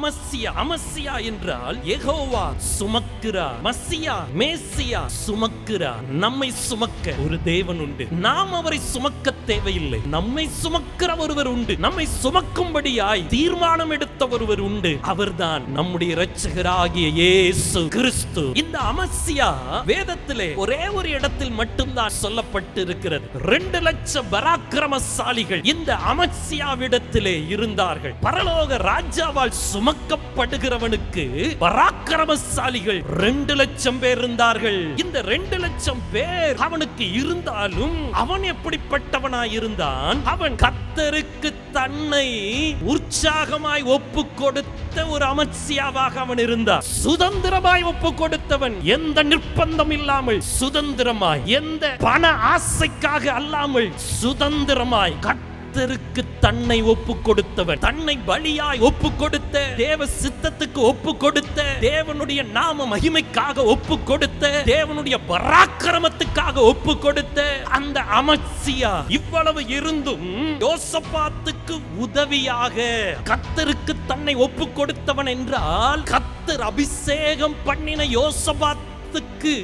Amaziah Amaziah என்றால் எகோவா சுமக்கிறார். மசியா மேசியா சுமக்கிறார். நம்மை சுமக்க ஒரு தேவன் உண்டு. நாம் அவரை சுமக்க தேவையில்லை. நம்மை சுமக்கிற ஒருவர் உண்டு. நம்மை சுமக்கும்படியாய் தீர்மானம் எடுத்த ஒருவர் உண்டு. அவர்தான் நம்முடைய இரட்சகராகிய இயேசு கிறிஸ்து. இந்த அமசியா வேதத்திலே ஒரே ஒரு இடத்தில் மட்டும்தான் சொல்லப்பட்டு இருக்கிறது ரெண்டு லட்சம் பராக்கிரமசாலிகள் இந்த அமசியாவிடத்திலே இருந்தார்கள். பரலோக ராஜாவால் சுமக்கப்படுகிறவனுக்கு பராக்கிரமசாலிகள் ரெண்டு லட்சம் பேர் இருந்தார்கள். இந்த ரெண்டு லட்சம் பேர் அவனுக்கு இருந்தாலும் அவன் எப்படிப்பட்டவனா இருந்தான் அவன் கத்தருக்கு தன்னை உற்சாகமாய் ஒப்பு கொடுத்த ஒரு அமர்சியாவாக அவன் இருந்தான். சுதந்திரமாய் ஒப்பு கொடுத்தவன் எந்த நிர்பந்தம் இல்லாமல் சுதந்திரமாய் எந்த பண ஆசைக்காக அல்லாமல் சுதந்திரமாய் கத்தருக்கு தன்னை ஒப்பு கொடுத்தவன் தன்னை பலியாய் ஒப்பு கொடுத்த தேவ சித்தத்துக்கு ஒப்பு கொடுத்த தேவனுடைய நாம மகிமைக்காக ஒப்பு கொடுத்த தேவனுடைய பராக்கிரமத்துக்காக ஒப்பு கொடுத்த அந்த அமர்சியா இவ்வளவு இருந்தும் யோசபாத்துக்கு உதவியாக கத்தருக்கு தன்னை ஒப்பு கொடுத்தவன் என்றால் கத்தர் அபிஷேகம் பண்ணின யோசபாத்துக்கு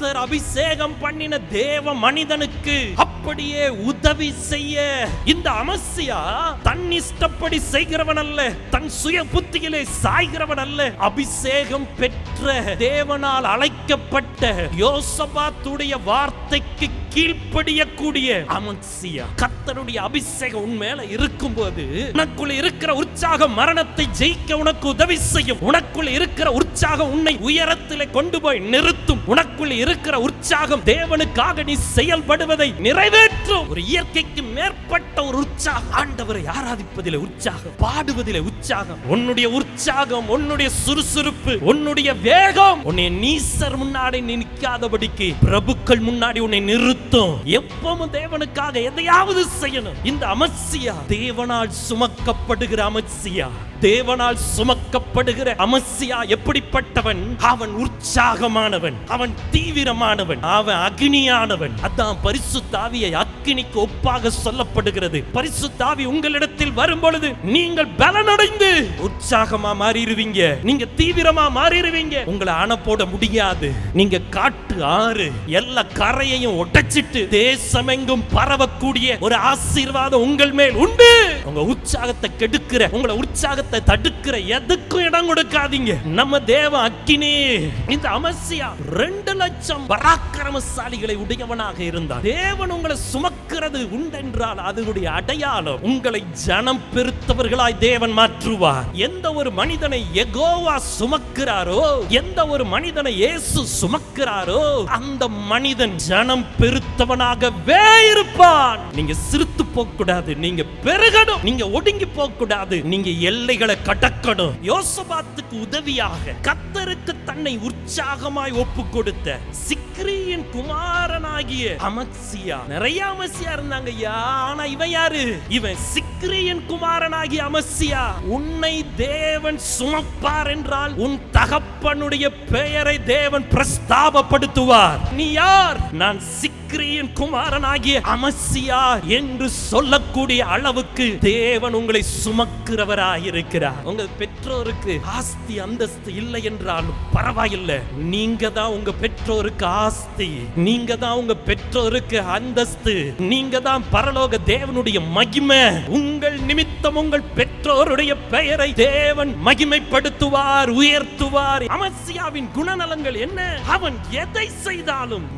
கர்த்தர் அபிஷேகம் பண்ணின தேவ மனிதனுக்கு அப்படியே உதவி செய்ய. இந்த அமசியா தன் இஷ்டப்படி செய்கிறவன் அல்ல தன் சுய புத்தியிலே சாய்கிறவன் அல்ல. அபிஷேகம் பெற்ற தேவனால் அழைக்கப்பட்ட யோசபாத்துடைய வார்த்தைக்கு கீழ்ப்படியக்கூடிய அமசியா. கத்தருடைய அபிஷேகம் உன் மேல இருக்கும்போது உனக்குள்ள இருக்கிற உற்சாகம் மரணத்தை ஜெயிக்க உனக்கு உதவி செய்யும். உனக்குள்ள இருக்கிற உற்சாகம் உன்னை உயரத்திலே கொண்டு போய் நிறுத்தும். உனக்குள் இருக்கிற உற்சாகம் தேவனுக்காக நீ செயல்படுவதை நிறைவேற்றும். ஒரு இயற்கைக்கு மேற்பட்ட ஒரு உற்சாகம். ஆண்டவரை ஆராதிப்பதிலே உற்சாகம் பாடுவதிலே உற்சாகம். உன்னுடைய உற்சாகம் உன்னுடைய சுறுசுறுப்பு உன்னுடைய வேகம் உன்னை நீசர் முன்னாடி நீ நிற்காதபடிக்கு பிரபுக்கள் முன்னாடி உன்னை நிறுத்தும். எப்பவும் தேவனுக்காக எதையாவது செய்யணும். இந்த அமர்சியா தேவனால் சுமக்கப்படுகிற அமர்சியா தேவனால் சுமக்கப்படுகிற அமர்சியா எப்படிப்பட்டவன்? அவன் உற்சாகமானவன். அவன் தீவிரமானவன் அவன் அக்னியானவன். அதான் பரிசு தாவியை அக்னிக்கு ஒப்பாக சொல்லப்படுகிறது. பரிசு தாவி உங்களிடத்தில் வரும் பொழுது நீங்கள் பலனடைந்து உற்சாகமா மாறிடுவீங்க. நீங்க தீவிரமா மாறிடுவீங்க. உங்களை அணை போட முடியாது. நீங்க காட்டு ஆறு எல்லா கரையையும் உடைச்சிட்டு தேசமெங்கும் பரவக்கூடிய ஒரு ஆசீர்வாதம் உங்கள் மேல் உண்டு. உங்க உற்சாகத்தை கெடுக்கிற உங்களை உற்சாகத்தை தடுக்கிற எதுக்கும் இடம் கொடுக்காதீங்க. நம்ம தேவ அக்கினே இந்த அமசியா ரெண்டு லட்சம் பராக்கிரமசாலிகளை உடையவனாக இருந்தார். தேவன் உங்களை சுமக்கிறது உண்டென்றால் அதனுடைய அடையாளம் உங்களை ஜனம் பெருத்தவர்களாய் தேவன் மாற்றுவார். எந்த ஒரு மனிதனை எகோவா சுமக்கிறாரோ எந்த ஒரு மனிதனை இயேசு சுமக்கிறாரோ அந்த மனிதன் ஜனம் பெருத்தவனாகவே இருப்பான் நீங்க சிரித்து போக கூடாது நீங்க பெருகணும் நீங்க ஒடுங்கி போக கூடாது நீங்க எல்லைகளை கடக்கணும். யோசபாத்துக்கு உதவியாக கத்தருக்கு தன்னை உற்சாகமாய் ஒப்பு கொடுத்த சிக்ரியின் குமாரனாகிய அமத்சியா நிறைய அமசியா இருந்தாங்க ஐயா ஆனா இவன் யாரு? இவன் சிக்ரியின் குமாரனாகிய அமசியா உன்னை தேவன் சுமப்பார் என்றால் உன் தகப்பனுடைய பெயரை தேவன் பிரஸ்தாபப்படுத்துவார் நீ யார்? நான் சிக்ரியின் குமாரனாகிய அமசியா என்று சொல்லக்கூடிய அளவுக்கு தேவன் உங்களை சுமக்கிறவராயிருக்கிறார். உங்க பெற்றோருக்கு ஆஸ்தி அந்தஸ்து இல்லை என்றாலும் பரவாயில்லை. நீங்க தான் உங்க பெற்றோருக்கு ஆஸ்தி. நீங்க தான் உங்க பெற்றோருக்கு அந்தஸ்து. நீங்க தான் பரலோக தேவனுடைய மகிமை. உங்கள் நிமித்தம் உங்கள் பெற்றோருடைய பெயரை தேவன் மகிமைப்படுத்துவார் உயர்த்துவார். அமசியாவின் குணநலங்கள் என்ன? அவன் எதை செய்தாலும்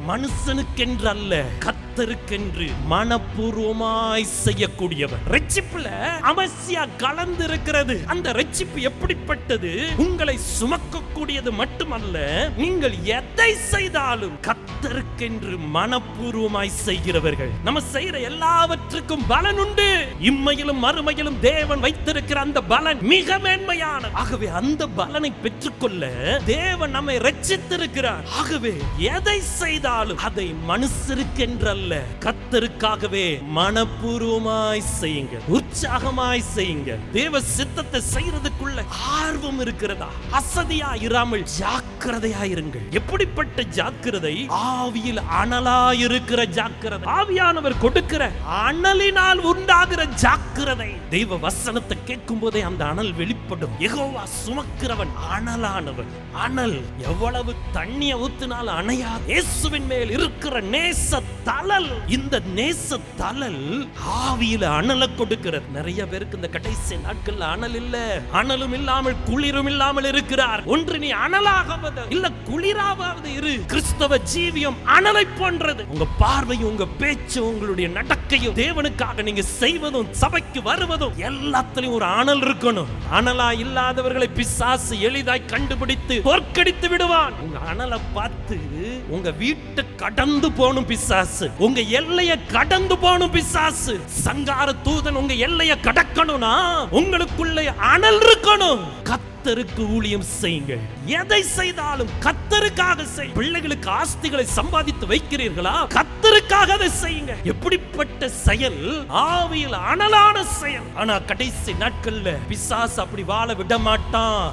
மனுஷனுக்கென்று அல்ல கத்தருக்கென்று மனப்பூர்வமாய் செய்யக்கூடியவர். ரட்சிப்புல அமசியா கலந்து இருக்கிறது அந்த ரட்சிப்பு எப்படிப்பட்டது? உங்களை சுமக்கக்கூடியது மட்டுமல்ல நீங்கள் எதை செய்தாலும் கத்தருக்கென்று மனப்பூர்வமாய் செய்கிறவர்கள். நம்ம செய்யற எல்லாவற்றுக்கும் பலன் உண்டு. இம்மையிலும் மறுமையிலும் தேவன் வைத்திருக்கிற அந்த பலன் மிக மேன்மையான. ஆகவே அந்த பலனை பெற்றுக்கொள்ள தேவன் நம்மை ரட்சித்திருக்கிறார். ஆகவே எதை செய்தாலும் அதை மனுஷருக்கென்றல்ல கத்தருக்காகவே மனப்பூர்வமாய் செய்யுங்க உற்சாகமாய் செய்யுங்க தேவ சித்தத்தை செய்யறதுக்குள்ள ஆர்வம் இருக்கிறதா? அசதியா இராமல் ஜாக்கிரதையா இருங்கள் எப்படிப்பட்ட ஜாக்கிரதை? ஆவியில் அனலா இருக்கிற ஜாக்கிரதை. ஆவியானவர் கொடுக்கிற அனலினால் உண்டாகிற ஜாக்கிரதை. தெய்வ வசனத்தை கேட்கும் போதே அந்த அனல் வெளிப்படும். எகோவா சுமக்கிறவன் அனலானவன். அனல் எவ்வளவு தண்ணிய ஊத்தினால் அணையா இயேசுவின் மேல் இருக்கிற நேச தழல் இந்த நேச தழல் ஆவியில அனலை கொடுக்கிறது நிறைய பேருக்கு இந்த கடைசி நாட்கள்ல அனல் இல்ல. அனலும் இல்லாமல் குளிரும் இல்லாமல் இருக்கிறார். ஒன்று நீ அனலாகவது இல்ல குளிராவது இரு. கிறிஸ்தவ ஜீவியம் அனலை போன்றது. உங்க பார்வையும் உங்க பேச்சு உங்களுடைய நடக்கையும் தேவனுக்காக நீங்க செய்வதும் சபைக்கு வருவதும் எல்லாத்துலயும் ஒரு அனல் இருக்கணும். அனலா இல்லாதவர்களை பிசாசு எளிதாய் கண்டுபிடித்து தோற்கடித்து விடுவான். உங்க அனலை பார்த்து உங்க வீட்டை கடந்து போகணும் பிசாசு. உங்க எல்லையை கடந்து போகணும் பிசாசு. சங்கார தூதன் உங்க எல்லையை கடக்கணும்னா உங்களுக்குள்ள அனல் இருக்கணும். கத்தருக்கு ஊழியம் செய்யுங்க. எதை செய்தாலும் கத்தருக்காக செய். பிள்ளைகளுக்கு ஆஸ்திகளை சம்பாதித்து வைக்கிறீர்களா? கத்தருக்காக அதை செய்யுங்க. எப்படிப்பட்ட செயல்? ஆவியில் அனலான செயல். ஆனா கடைசி நாட்கள்ல பிசாசு அப்படி வாழ விட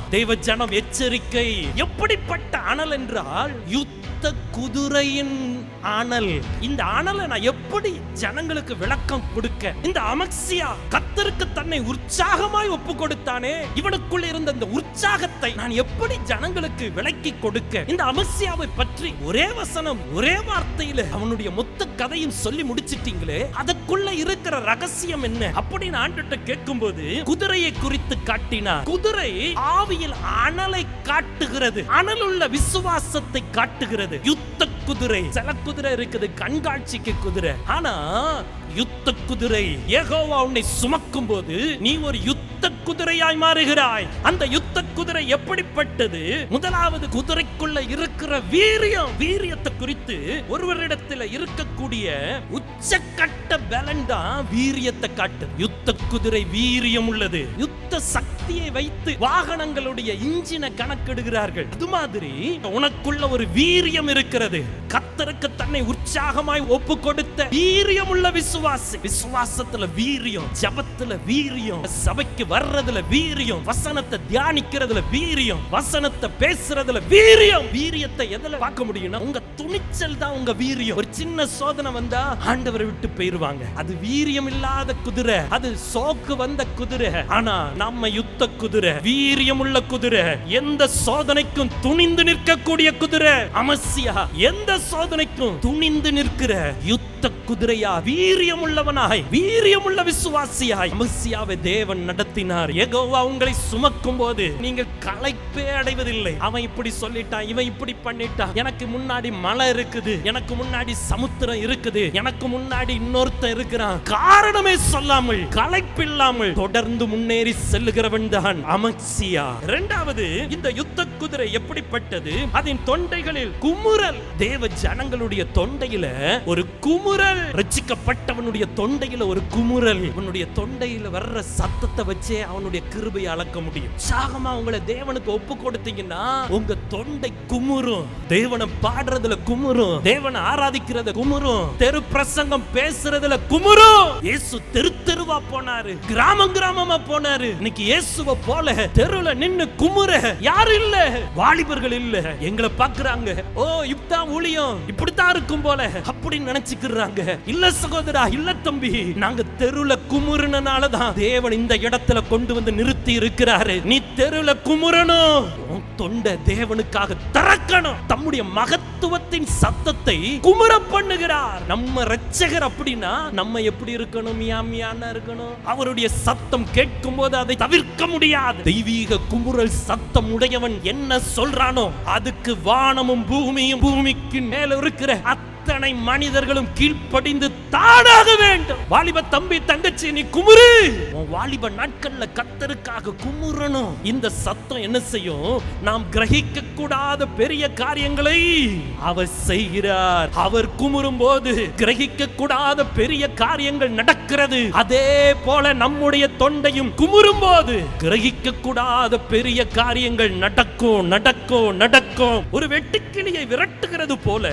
தெய்வ ஜனம் எச்சரிக்கை. எப்படிப்பட்ட அனல் என்றால் யுத்த குதிரையின் அனல். இந்த அனலை நான் எப்படி ஜனங்களுக்கு விளக்கம் கொடுக்க? இந்த அமக்சியா கத்தருக்கு தன்னை உற்சாகமாய் ஒப்பு கொடுத்தானே இவனுக்குள்ள இருந்த இந்த உற்சாகத்தை நான் எப்படி ஜனங்களுக்கு விளக்கி கொடுக்க? இந்த அமக்சியாவை பற்றி ஒரே வசனம் ஒரே வார்த்தையில அவனுடைய மொத்த கதையும் சொல்லி முடிச்சிட்டீங்களே? அதுக்குள்ள இருக்கிற ரகசியம் என்ன? அப்படின்னு ஆண்டுகிட்ட கேட்கும்போது குதிரையை குறித்து காட்டினார். குதிரை ஆவியில் அனலை காட்டுகிறது. அனல் உள்ள விசுவாசத்தை காட்டுகிறது. யுத்த குதிரை. சில குதிரை இருக்குது கண்காட்சிக்கு குதிரை. ஆனா யுத்த குதிரை. ஏகோவா உன்னை சுமக்கும் போது நீ ஒரு யுத்த குதிரையாய் மாறுகிறாய். அந்த யுத்த குதிரை எப்படிப்பட்டது? முதலாவது குதிரைக்குள்ள இருக்கிற வீரியம். வீரியத்தை குறித்து ஒருவரிடத்தில் இருக்கக்கூடிய எச்சக்கட்ட பலன் தான் வீரியத்தை காட்டு. யுத்த குதிரை வீரியம் உள்ளது. யுத்த சக்தியை வைத்து வாகனங்களுடைய இன்ஜினை கணக்கெடுகிறார்கள். அது மாதிரி உனக்குள்ள ஒரு வீரியம் இருக்கிறது. கத்தருக்கு தன்னை உற்சாகமாய் ஒப்பு கொடுத்த வீரியம் உள்ள விசுவாசி. விசுவாசத்துல வீரியம் ஜபத்துல வீரியம் சபைக்கு வர்றதுல வீரியம் வசனத்தை தியானிக்கிறதுல வீரியம் வசனத்தை பேசுறதுல வீரியம். வீரியத்தை எதுல பார்க்க முடியும்னா உங்க துணிச்சல் தான் உங்க வீரியம். ஒரு சின்ன சோதனை வந்தா ஆண்டவரை விட்டு போயிருவாங்க. அது வீரியம் இல்லாத குதிரை. அது சோக்கு வந்த குதிரை. ஆனா நம்ம யுத்த குதிரை வீரியம் உள்ள குதிரை எந்த சோதனைக்கும் துணிந்து நிற்கக்கூடிய குதிரை அமசியா எந்த சோதனைக்கும் துணிந்து நிற்கிற யுத்த குதிரையா வீரியம் உள்ளவனாய் வீரியம் உள்ள விசுவாசியாய் அமசியாவை தேவன் நடத்தினார். எகோவா உங்களை சுமக்கும் போது நீங்கள் களைப்பே அடைவதில்லை. அவன் இப்படி சொல்லிட்டான் இவன் இப்படி பண்ணிட்டான். எனக்கு முன்னாடி மலை இருக்குது எனக்கு முன்னாடி சமுத்திரம் இருக்குது எனக்கு முன்னாடி முன்னாடி இன்னொருத்தன் இருக்கிறான். காரணமே சொல்லாமல் களைப்பில்லாமல் தொடர்ந்து முன்னேறி செல்லுகிறவன் தான் அமக்சியா இரண்டாவது இந்த யுத்த குதிரை எப்படிப்பட்டது? அதன் தொண்டைகளில் குமுறல். தேவ ஜனங்களுடைய தொண்டையில ஒரு குமுறல். ரச்சிக்கப்பட்டவனுடைய தொண்டையில ஒரு குமுறல். அவனுடைய தொண்டையில வர்ற சத்தத்தை வச்சே அவனுடைய கிருபையை அளக்க முடியும். சாகமா உங்களை தேவனுக்கு ஒப்பு கொடுத்தீங்கன்னா உங்க தொண்டை குமுறும். தேவனை பாடுறதுல குமுறும். தேவனை ஆராதிக்கிறத குமுறும். தெரு பிரசங்கம் பேசுறதுல குமுறும். இயேசு தெரு தெருவா போனாரு. கிராமம் கிராமமா போனாரு. இன்னைக்கு இயேசுவ போல தெருல நின்னு குமுற. யாரும் இல்ல. வாலிபர்கள் இல்ல. எங்களை பாக்குறாங்க ஓ இப்பதான் ஊழியம். இப்படித்தான் இருக்கும் போல. அப்படின்னு நினைச்சுக்கிறாங்க இல்ல சகோதரா இல்ல தம்பி. நாங்க தெருல குமுறுனனால தான் தேவன் இந்த இடத்துல கொண்டு வந்து நிறுத்தி இருக்கிறாரு. நீ தெருல குமுறணும். தொண்ட தேவனுக்காக திறக்கணும். தம்முடைய மகத்துவத்தின் சத்தத்தை குமுற பண்ணுகிறார். நம்ம ரட்சகர் அப்படின்னா நம்ம எப்படி இருக்கணும்? மியா இருக்கணும்? அவருடைய சத்தம் கேட்கும் போது அதை தவிர்க்க முடியாது. தெய்வீக குமுறல் சத்தம் உடையவன் என்ன சொல்றானோ அதுக்கு வானமும் பூமியும் பூமிக்கு மேல இருக்கிற அத்தனை மனிதர்களும் கீழ்ப்படிந்து தானாக வேண்டும். வாலிப தம்பி தங்கச்சி நீ குமுறு. வாலிப நாட்கள்ல கத்தருக்காக குமுறணும். இந்த சத்தம் என்ன செய்யும்? நாம் கிரகிக்க கூடாத பெரிய காரியங்களை அவர் செய்கிறார். அவர் குமுறும் போது கிரகிக்க கூடாத பெரிய காரியங்கள் நடக்கிறது. அதே போல நம்முடைய தொண்டையும் குமுறும் போது கிரகிக்க கூடாத பெரிய காரியங்கள் நடக்கும் நடக்கும் நடக்கும். ஒரு வெட்டுக்கிளியை விரட்டுகிறது போல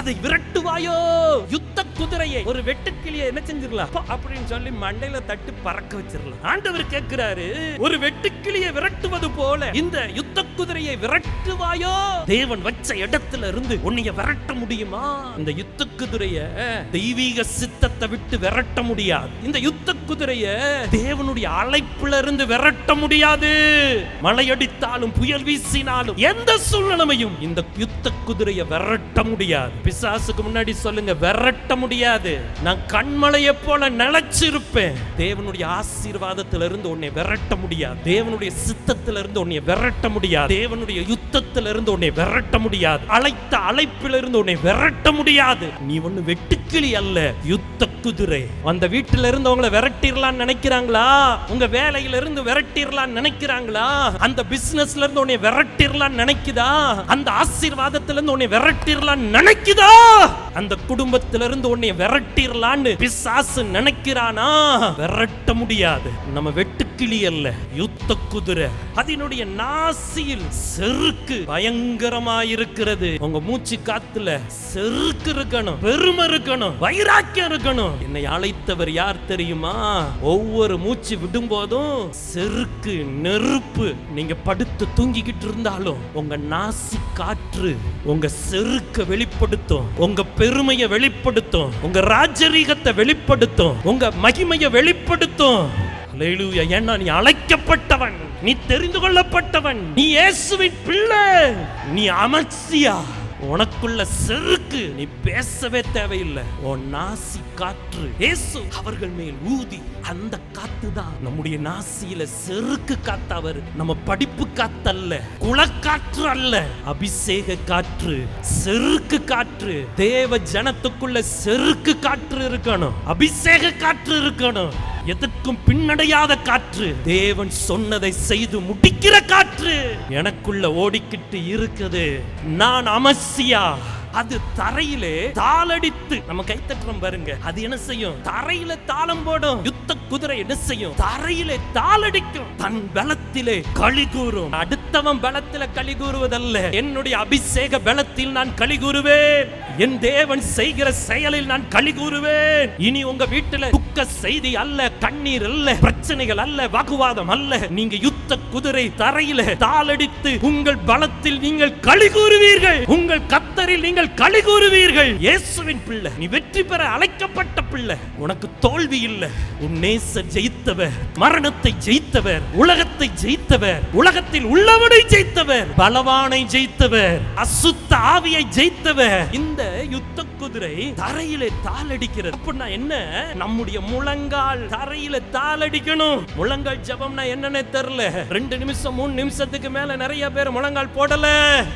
அதை வருவாயோ யுத்த குதிரையை ஒரு வெட்டுக்கிளியை என்ன செஞ்சிடலாம்? அப்படின்னு சொல்லி மண்டையில தட்டு பறக்க வச்சிடலாம். ஆண்டவர் கேட்கிறாரு ஒரு வெட்டுக்கிளியை விரட்டுவது போல இந்த இரத்த குதிரையை விரட்டுவாயோ? தேவன் வச்ச இடத்துல இருந்து உன்னைய விரட்ட முடியுமா? இந்த யுத்த குதிரைய தெய்வீக சித்தத்தை விட்டு விரட்ட முடியாது. இந்த யுத்த குதிரைய தேவனுடைய அழைப்புல இருந்து விரட்ட முடியாது. மழை அடித்தாலும் புயல் வீசினாலும் எந்த சூழ்நிலையும் இந்த யுத்த குதிரையை விரட்ட முடியாது. பிசாசுக்கு முன்னாடி சொல்லுங்க விரட்ட முடியாது. நான் கண்மலையை போல நிலைச்சிருப்பேன். தேவனுடைய ஆசீர்வாதத்திலிருந்து இருந்து உன்னை விரட்ட முடியாது. தேவனுடைய சித்தத்திலிருந்து உன்னை விரட்ட முடியாது தேவனுடைய யுத்தத்திலிருந்து இருந்து உன்னை விரட்ட முடியாது. அழைத்த அழைப்பிலிருந்து இருந்து உன்னை விரட்ட முடியாது. நீ ஒண்ணு வெட்டுக்கிளி அல்ல யுத்த குதிரை. அந்த வீட்டில இருந்து உங்களை விரட்டிடலாம்னு நினைக்கிறாங்களா? உங்க வேலையில இருந்து விரட்டிடலாம்னு நினைக்கிறாங்களா? அந்த பிசினஸ்ல இருந்து உன்னை விரட்டிடலாம் நினைக்குதா? அந்த ஆசீர்வாதத்துல இருந்து உன்னை விரட்டிடலாம் நினைக்குதா? அந்த குடும்பத்திலிருந்து உன்னை விரட்டிடலான்னு பிசாசு நினைக்கிறானா? விரட்ட முடியாது. நம்ம வெட்டுக்கிளி அல்ல யுத்த குதிரை. அதனுடைய நாசியில் செருக்கு பயங்கரமா இருக்கிறது உங்க மூச்சு காத்துல செருக்கு இருக்கணும் பெருமை இருக்கணும் வைராக்கியம் இருக்கணும். என்னை அழைத்தவர் யார் தெரியுமா? ஒவ்வொரு மூச்சு விடும் போதும் செருக்கு நெருப்பு. நீங்க படுத்து தூங்கிக்கிட்டு இருந்தாலும் உங்க நாசி காற்று உங்க செருக்க வெளிப்படுத்தும். உங்க பெருமையை வெளிப்படுத்தும். உங்க ராஜரீகத்தை வெளிப்படுத்தும். உங்க மகிமையை வெளிப்படுத்தும். ஏன்னா நீ அழைக்கப்பட்டவன். நீ தெரிந்து கொள்ளப்பட்டவன். நீ இயேசுவின் பிள்ளை. நீ அமர்சியா. உனக்குள்ள செருக்கு நீ பேசவே தேவையில்லை. உன் நாசி காற்று ஏசு அவர்கள் மேல் ஊதி அந்த காத்து தான் நம்முடைய நாசியில செருக்கு காத்து அவர். நம்ம படிப்பு காத்தல்ல குளக்காற்று அல்ல அபிஷேக காற்று செருக்கு காற்று. தேவ ஜனத்துக்குள்ள செருக்கு காற்று இருக்கணும் அபிஷேக காற்று இருக்கணும். எதற்கும் பின்னடையாத காற்று. தேவன் சொன்னதை செய்து முடிக்கிற காற்று. எனக்குள்ள ஓடிக்கிட்டு இருக்குது. நான் அமசியா. அது தரையிலே தாளடித்து நம்ம கைத்தட்டுறோம் பாருங்க. அது என்ன செய்யும்? தரையில தாளம் போடும். யுத்த குதிரை என்ன செய்யும்? தரையிலே தாளடிக்கும். தன் பலத்திலே களி கூறும். அடுத்தவன் பலத்தில களி கூறுவதல்ல. என்னுடைய அபிஷேக பலத்தில் நான் களி கூறுவேன். என் தேவன் செய்கிற செயலில் நான் களி கூறுவேன். இனி உங்க வீட்டுல துக்க செய்தி அல்ல கண்ணீர் அல்ல பிரச்சனைகள் அல்ல வாக்குவாதம் அல்ல. நீங்க யுத்த குதிரை தரையில தாளடித்து உங்கள் பலத்தில் நீங்கள் களி கூறுவீர்கள். உங்கள் கத்தரில் நீங்கள் களி கூறுவீர்கள். இயேசுவின் பிள்ளை. நீ வெற்றி பெற அழைக்கப்பட்ட பிள்ளை. உனக்கு தோல்வி இல்லை. உன் நேசர் ஜெயித்தவர் மரணத்தை ஜெயித்தவர் உலகத்தை ஜெயித்தவர் உலகத்தில் உள்ளவனை ஜெயித்தவர் பலவானை ஜெயித்தவர் அசுத்த ஆவியை ஜெயித்தவர். இந்த யுத்த குதிரை தரையிலே தாளடிக்கிறது. அப்படின்னா என்ன? நம்முடைய முழங்கால் தரையில தாளடிக்கணும். முழங்கால் ஜெபம்னா என்னன்னே தெரியல. ரெண்டு நிமிஷம் மூணு நிமிஷத்துக்கு மேல நிறைய பேர் முழங்கால் போடல.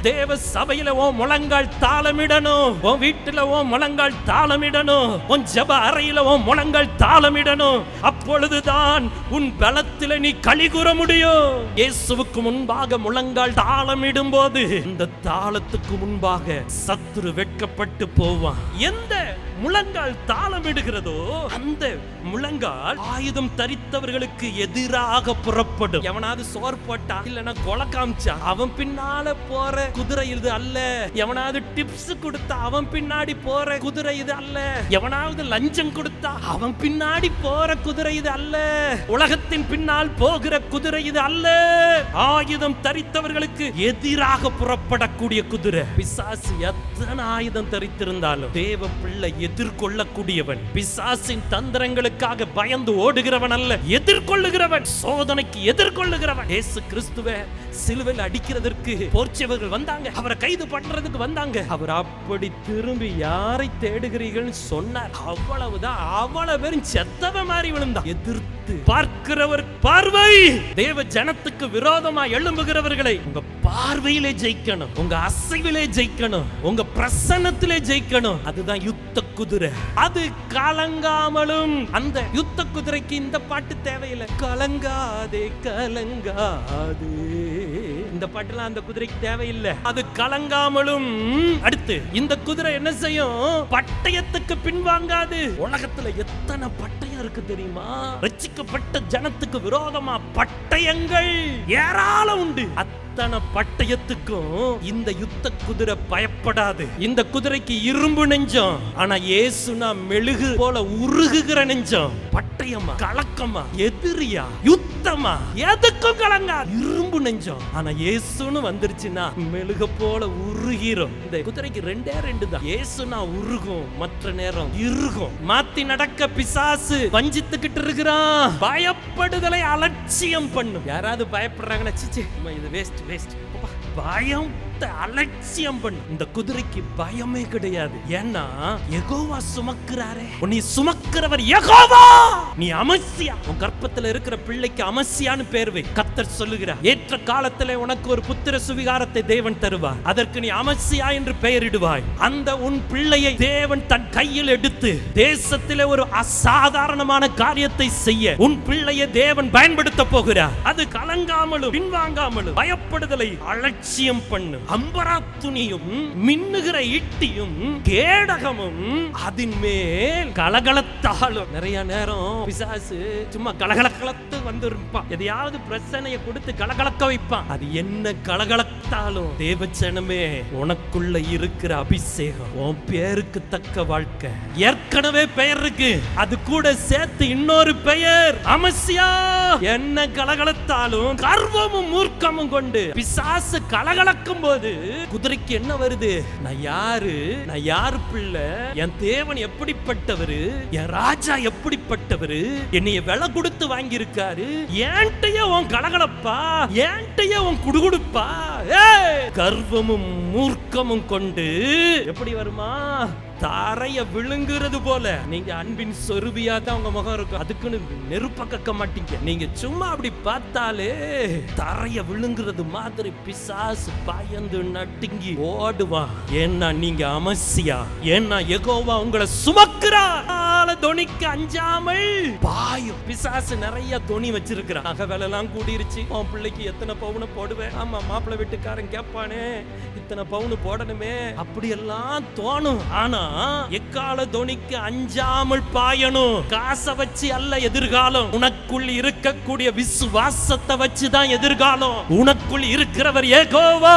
தேவ சபையில ஓ முழங்கால் தாளம் தாளமிடணும் உன் வீட்டுல ஓ முழங்கால் தாளமிடணும் உன் ஜெப அறையில ஓ முழங்கால் தாளமிடணும் அப்பொழுதுதான் உன் பலத்துல நீ களி கூற முடியும். இயேசுவுக்கு முன்பாக முழங்கால் தாளமிடும் போது இந்த தாளத்துக்கு முன்பாக சத்துரு வெட்கப்பட்டு போவான். எந்த முழங்கால் தாளமிடுகிறதோ அந்த முழங்கால் ஆயுதம் தரித்தவர்களுக்கு எதிராக புறப்படும். எவனாவது சோர் போட்டா இல்லனா கொலை காமிச்சா அவன் பின்னால போற குதிரை இது அல்ல. எவனாவது டிப்ஸ் கொடுத்தா அவன் பின்னாடி போற குதிரை இது அல்ல. எவனாவது லஞ்சம் கொடுத்தா அவன் பின்னாடி போற குதிரை இது அல்ல. உலகத்தின் பின்னால் போகிற குதிரை இது அல்ல. ஆயுதம் தரித்தவர்களுக்கு எதிராக புறப்படக்கூடிய குதிரை. பிசாசு எத்தனை ஆயுதம் தரித்திருந்தாலும் தேவ பிள்ளை எதிர்கொள்ளக்கூடியவன் பிசாசின் தந்திரங்களுக்காக பயந்து ஓடுகிறவன் அல்ல எதிர்கொள்ளுகிறவன் சோதனைக்கு எதிர்கொள்ளுகிறவன். இயேசு கிறிஸ்துவ சிலுவையில் அடிக்கிறதற்கு போர்ச்சவர்கள் வந்தாங்க. அவரை கைது பண்றதுக்கு வந்தாங்க. அவர் அப்படி திரும்பி யாரை தேடுகிறீர்கள் சொன்னார். அவ்வளவுதான். அவ்வளவு பேரும் செத்தவ மாறி விழுந்தான். எதிர்த்து பார்க்கிறவர் பார்வை. தேவ ஜனத்துக்கு விரோதமா எழும்புகிறவர்களை உங்க பார்வையிலே ஜெயிக்கணும். உங்க அசைவிலே ஜெயிக்கணும். உங்க பிரசன்னத்திலே ஜெயிக்கணும். அதுதான் யுத்த குதிரை. அது கலங்காமலும் அந்த யுத்த குதிரைக்கு இந்த பாட்டு தேவையில்லை. கலங்காதே கலங்காதே. இந்த பாட்டுலாம் அந்த குதிரைக்கு தேவையில்லை. அது கலங்காமலும். அடுத்து இந்த குதிரை என்ன செய்யும்? பட்டயத்துக்கு பின்வாங்காது. உலகத்துல எத்தனை பட்டயம் இருக்கு தெரியுமா? ரச்சிக்கப்பட்ட ஜனத்துக்கு விரோதமா பட்டயங்கள் ஏராளம் உண்டு. அத்தனை பட்டயத்துக்கும் இந்த யுத்த குதிரை பயப்படாது. இந்த குதிரைக்கு இரும்பு நெஞ்சம். ஆனா இயேசுனா மெழுகு போல உருகுகிற நெஞ்சம். பட்டயமா கலக்கமா எதிரியா யுத்தமா எதுக்கும் கலங்கா இரும்பு நெஞ்சம். ஆனா இயேசுன்னு வந்துருச்சுன்னா மெழுக போல உருகிரும். இந்த குதிரைக்கு ரெண்டே ரெண்டு தான். இயேசுனா உருகும் மற்ற நேரம் இருகும். மாத்தி நடக்க பிசாசு வஞ்சித்துக்கிட்டு இருக்கிறான். பயப்படுதலை அலட்சியம் பண்ணும். யாராவது பயப்படுறாங்கன்னா சிச்சி இது வேஸ்ட் வேஸ்ட் பயம். அலட்சியம் பண்ணு. இந்த குதிரைக்கு பயமே கிடையாது. ஏன்னா எகோவா சுமக்கிறாரே. உன்னை சுமக்கிறவர் எகோவா நீ அமசியா. உன் கர்ப்பத்துல இருக்கிற பிள்ளைக்கு அமசியான்னு பேர்வை கத்தர் சொல்லுகிறார் ஏற்ற காலத்துல உனக்கு ஒரு புத்திர சுவிகாரத்தை தேவன் தருவார். அதற்கு நீ அமசியா என்று பெயரிடுவாய். அந்த உன் பிள்ளையை தேவன் தன் கையில் எடுத்து தேசத்திலே ஒரு அசாதாரணமான காரியத்தை செய்ய உன் பிள்ளையை தேவன் பயன்படுத்த போகிறார். அது கலங்காமலும் பின்வாங்காமலும் பயப்படுதலை அலட்சியம் பண்ணு. அம்பரா துணியும் மின்னுகிற இட்டியும் கேடகமும் அதன் மேல் கலகலத்தாலும். நிறைய நேரம் பிசாசு சும்மா கலகலக்கலத்து வந்து இருப்பான் எதையாவது பிரச்சனையை கொடுத்து கலகலக்க வைப்பான். அது என்ன கலகலத்தாலும்? தேவச்சனமே உனக்குள்ள இருக்கிற அபிஷேகம் உன் பேருக்கு தக்க வாழ்க்கை. ஏற்கனவே பெயர் இருக்கு. அது கூட சேர்த்து இன்னொரு பெயர். அமசியா! என்ன கலகலத்தாலும் கர்வமும் மூர்க்கமும் கொண்டு பிசாசு கலகலக்கும் போது குதிரைக்கு என்ன வருது? நான் யாரு? நான் யாரு பிள்ளை? என் தேவன் எப்படிப்பட்டவரு? என் ராஜா எப்படிப்பட்டவரு? என்னைய விலை கொடுத்து வாங்கி இருக்காரு ஏன்ட்டைய உன் கலகலப்பா? ஏன்ட்டைய உன் குடுகுடுப்பா? கர்வமும் மூர்க்கமும் கொண்டு எப்படி வருமா? தரைய விழுங்குறது போல. நீங்க அன்பின் சொருபியா தான் உங்க முகம் இருக்கும். அதுக்குன்னு நெருப்ப கக்க மாட்டீங்க. நீங்க சும்மா அப்படி பார்த்தாலே தரைய விழுங்குறது மாதிரி பிசாசு பயந்து நட்டுங்கி ஓடுவான் ஏன்னா நீங்க அமசியா? ஏன்னா எகோவா உங்களை சுமக்கிறார். ஆள தொனிக்கு அஞ்சாமல் பாயும். பிசாசு நிறைய துணி வச்சிருக்கிறான். நகை வேலை எல்லாம் கூடிருச்சு. உன் பிள்ளைக்கு எத்தனை பவுனை போடுவேன்? ஆமா மாப்பிள்ளை வீட்டுக்காரன் கேட்பானே. இத்தனை பவுனு போடணுமே. அப்படி எல்லாம் தோணும். ஆனா எக்கால தொனிக்கு அஞ்சாமல் பாயணும்? காசை வச்சு அல்ல எதிர்காலம். உனக்குள் இருக்கக்கூடிய விசுவாசத்தை வச்சுதான் எதிர்காலம். உனக்குள் இருக்கிறவர் ஏகோவா.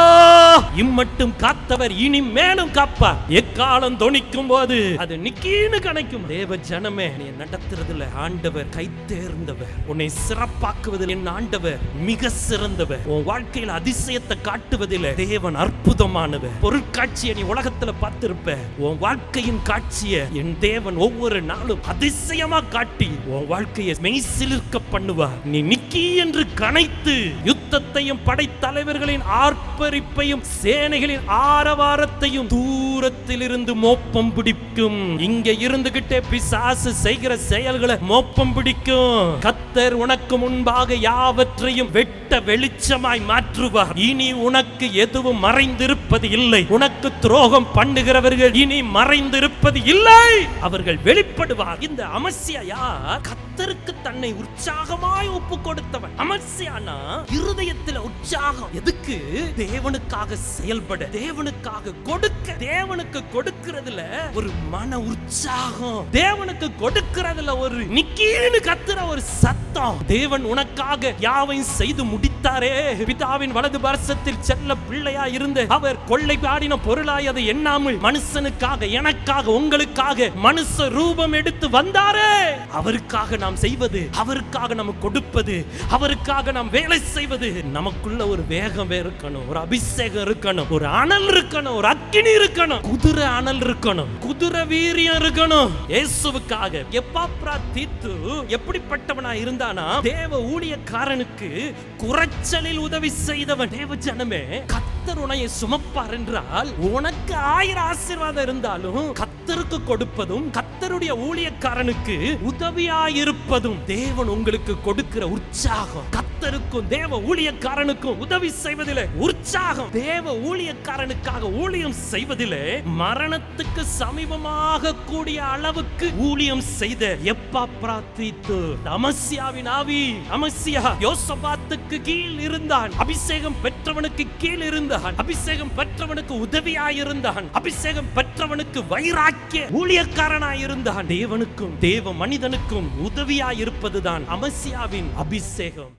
இம்மட்டும் காத்தவர் இனி மேலும் காப்பார். எக்காலம் தொனிக்கும் போது அது நிக்கீன்னு கணைக்கும் தேவ ஜனமே நீ நடத்துறதுல ஆண்டவர் கை தேர்ந்தவர். உன்னை சிறப்பாக்குவதில் என் ஆண்டவர் மிக சிறந்தவர். உன் வாழ்க்கையில் அதிசயத்தை காட்டுவதில் தேவன் அற்புதமானவர். பொருட்காட்சியை நீ உலகத்துல பார்த்திருப்ப. உன் வாழ்க்கையின் காட்சியை என் தேவன் ஒவ்வொரு நாளும் அதிசயமா காட்டி உன் வாழ்க்கையை மெய்சிலிருக்க பண்ணுவார். நீ நிக்கி என்று கனைத்து யுத்தத்தையும் படைத்தலைவர்களின் ஆர்ப்பரிப்பையும் சேனைகளின் ஆரவாரத்தையும் தூரத்தில் இருந்து மோப்பம் பிடிக்கும். இங்க இருந்துகிட்டே பிசாசு செய்கிற செயல்களை மோப்பம் பிடிக்கும். கத்தர் உனக்கு முன்பாக யாவற்றையும் வெட்ட வெளிச்சமாய் மாற்றுவார். இனி உனக்கு எதுவும் மறைந்திருப்பது இல்லை. உனக்கு துரோகம் பண்ணுகிறவர்கள் இனி மறைந்திருப்பது இல்லை. அவர்கள் வெளிப்படுவார். இந்த அமசியா யார் கத்தருக்கு தன்னை உற்சாகமாய் ஒப்பு கொடுத்தவன் அமர்சியானா இருதயத்துல உற்சாகம். எதுக்கு? தேவனுக்காக செயல்பட தேவனுக்காக கொடுக்க. தேவனுக்கு கொடுக்கிறதுல ஒரு மன உற்சாகம். தேவனுக்கு கொடுக்கிறதுல ஒரு நிக்கீன்னு கத்துற ஒரு சத்தம். தேவன் உனக்காக யாவையும் செய்து முடித்தாரே. பிதாவின் வலது பரசத்தில் செல்ல பிள்ளையா இருந்து அவர் கொள்ளை பாடின பொருளாய் அதை எண்ணாமல் மனுஷனுக்காக எனக்காக உங்களுக்காக மனுஷ ரூபம் எடுத்து வந்தாரே. அவருக்காக நாம் செய்வது அவருக்காக நம்ம கொடுப்பது அவருக்காக நாம் வேலை செய்வது. நமக்குள்ள ஒரு வேகம் இருக்கணும் ஒரு அபிஷேகம் இருக்கணும் ஒரு அனல் இருக்கணும் ஒரு அக்கினி இருக்கணும் குதிரை அனல் இருக்கணும் குதிரை வீரியம் இருக்கணும். இயேசுவுக்காக எப்பாப்ரா தீத்து எப்படிப்பட்டவனா இருந்தானா? தேவ ஊழியக்காரனுக்கு குறைச்சலில் உதவி செய்தவன். தேவ ஜனமே கத்தர் உனையை சுமப்பார் என்றால் உனக்கு ஆயிரம் ஆசீர்வாதம் இருந்தாலும் கத்தருக்கு கொடுப்பதும் கத்தருடைய ஊழியக்காரனுக்கு இருப்பதும் தேவன் உங்களுக்கு கொடுக்கிற உற்சாகம். கத்தருக்கும் தேவ ஊழியக்காரனுக்கும் உதவி செய்வதிலே உற்சாகம். தேவ ஊழியக்காரனுக்காக ஊழியம் செய்வதிலே மரணத்துக்கு சமீபமாக கூடிய அளவுக்கு ஊழியம் செய்த எப்பா பிரார்த்தித்து அமசியாவின் ஆவி அமசியா யோசபாத்துக்கு கீழ் இருந்தான். அபிஷேகம் பெற்றவனுக்கு கீழ் இருந்தான். அபிஷேகம் பெற்றவனுக்கு உதவியாயிருந்தான் அபிஷேகம் பெற்றவனுக்கு வைராக்கிய ஊழியக்காரனாயிருந்தான் தேவனுக்கும் தேவ மனிதனுக்கும் உதவியாயிருப்பதுதான் அமசியாவின் அபிஷேகம்.